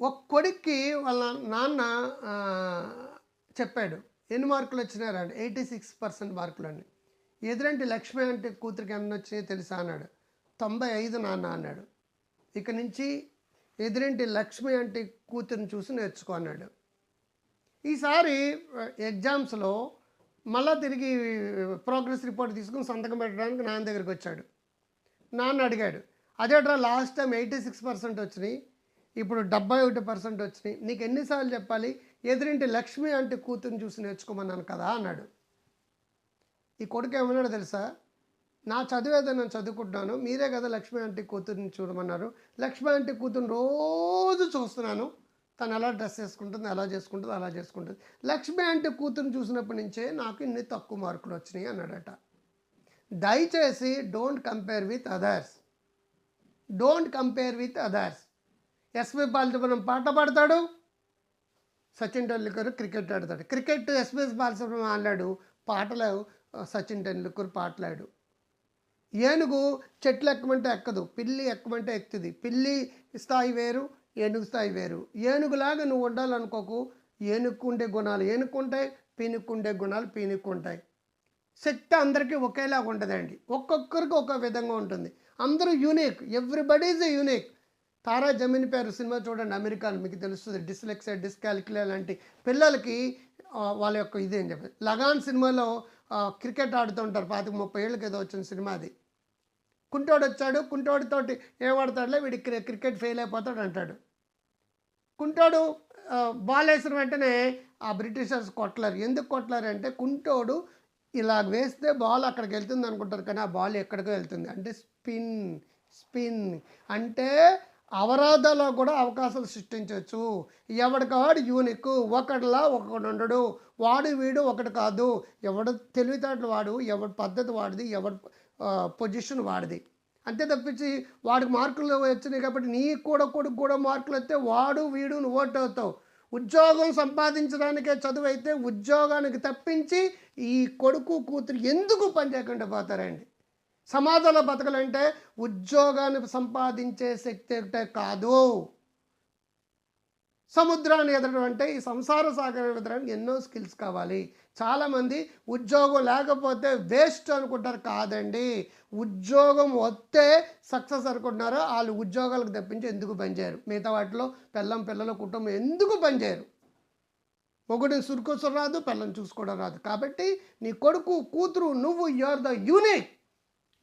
ఒక కొడుక్కి వాళ్ళ నాన్న చెప్పాడు ఎన్ని మార్కులు వచ్చినారు రాడు. ఎయిటీ సిక్స్ పర్సెంట్ మార్కులు అని ఎదురంటి లక్ష్మి అంటే కూతురికి ఎన్ని వచ్చినాయో తెలుసా అన్నాడు. తొంభై ఐదు నాన్న అన్నాడు. ఇక నుంచి ఎదురింటి లక్ష్మి అంటే కూతురిని చూసి నేర్చుకో అన్నాడు. ఈసారి ఎగ్జామ్స్లో మళ్ళా తిరిగి ప్రోగ్రెస్ రిపోర్ట్ తీసుకుని సంతకం పెట్టడానికి నాన్న దగ్గరికి వచ్చాడు. నాన్న అడిగాడు అదేట్రా last time eighty six percent వచ్చినాయి ఇప్పుడు డెబ్బై ఒకటి పర్సెంట్ వచ్చినాయి. నీకు ఎన్నిసార్లు చెప్పాలి? ఎదురింటి లక్ష్మి అంటే కూతురుని చూసి నేర్చుకోమన్నాను కదా అన్నాడు. ఈ కొడుకు ఏమన్నాడు తెలుసా? నా చదివేదో నేను చదువుకుంటున్నాను. మీరే కదా లక్ష్మి అంటే కూతురుని చూడమన్నారు. లక్ష్మి అంటే కూతురుని రోజు చూస్తున్నాను. తను ఎలా డ్రెస్ చేసుకుంటుంది ఎలా చేసుకుంటుంది అలా చేసుకుంటుంది. లక్ష్మి అంటే కూతురుని చూసినప్పటి నుంచే నాకు ఇన్ని తక్కువ మార్కులు వచ్చినాయి అన్నాడట. దయచేసి don't compare with others. Don't compare with others. SV Balasubrahmanyam పాట పాడతాడు. సచిన్ టెండూల్కర్ క్రికెట్ ఆడతాడు. క్రికెట్ ఎస్విఎస్ బాలసుబ్రహ్మణ్యం ఆడాడు పాటలు సచిన్ టెండూల్కర్ పాటలాడు. ఏనుగు చెట్లు ఎక్కమంటే ఎక్కదు పిల్లి ఎక్కమంటే ఎక్కుతుంది. పిల్లి స్థాయి వేరు ఏనుగు స్థాయి వేరు. ఏనుగులాగా నువ్వు ఉండాలనుకోకు ఏనుక్కుండే గుణాలు ఏనుక్కుంటాయి పీనుక్కుండే గుణాలు పీనుక్కుంటాయి శక్తి అందరికీ ఒకేలాగా ఉండదండి. ఒక్కొక్కరికి ఒక విధంగా ఉంటుంది. అందరూ unique everybody is unique. Taare Zameen పేరు సినిమా చూడండి అమెరికాను మీకు తెలుస్తుంది డిస్లెక్సియా డిస్కాలిక్యులే లాంటి పిల్లలకి వాళ్ళ యొక్క ఇది అని చెప్పి. లగాన్ సినిమాలో క్రికెట్ ఆడుతుంటారు పాతిక ముప్పై ఏళ్ళకి ఏదో వచ్చిన సినిమా అది. కుంటోడు వచ్చాడు కుంటోడితోటి ఏమాడతాడులే వీడి క్రికెట్ ఫెయిల్ అయిపోతాడు అంటాడు. కుంటోడు బాల్ వేసిన వెంటనే ఆ బ్రిటిషర్స్ కొట్టలేరు. ఎందుకు కొట్టలేరు అంటే కుంటోడు ఇలా వేస్తే బాల్ అక్కడికి వెళ్తుంది అనుకుంటారు కానీ ఆ బాల్ ఎక్కడికో వెళ్తుంది. అంటే స్పిన్ స్పిన్. అంటే అవరోధాలో కూడా అవకాశాలు సృష్టించవచ్చు. ఎవడికాడు యూనిక్ ఒకటిలా ఒకడు ఉండడు. వాడు వీడు ఒకటి కాదు. ఎవడు తెలివితేటలు వాడు ఎవడి పద్ధతి వాడిది ఎవడి పొజిషన్ వాడిది. అంతే తప్పించి వాడికి మార్కులు వచ్చినాయి కాబట్టి నీ కూడా కొడుకు కూడా మార్కులు వస్తే వాడు వీడు నువ్వు ఓటు అవుతావు. ఉద్యోగం సంపాదించడానికే చదువు అయితే ఉద్యోగానికి తప్పించి ఈ కొడుకు కూతురు ఎందుకు పని చేయకుండా పోతారండి? సమాజంలో బతకాలంటే ఉద్యోగాన్ని సంపాదించే శక్తి ఒకటే కాదు. సముద్రాన్ని ఎదరడం అంటే ఈ సంసార సాగరం ఎదరడానికి ఎన్నో స్కిల్స్ కావాలి. చాలామంది ఉద్యోగం లేకపోతే వేస్ట్ అనుకుంటారు కాదండి. ఉద్యోగం వస్తే సక్సెస్ అనుకుంటున్నారో వాళ్ళు ఉద్యోగాలకు తప్పించి ఎందుకు పనిచేయరు? మిగతా వాటిలో పిల్లం పిల్లల కుటుంబం ఎందుకు పనిచేయరు? మొగుడిని సురుకోసం రాదు పిల్లని చూసుకోవడం రాదు. కాబట్టి నీ కొడుకు కూతురు నువ్వు యూఆర్ ద యూనిక్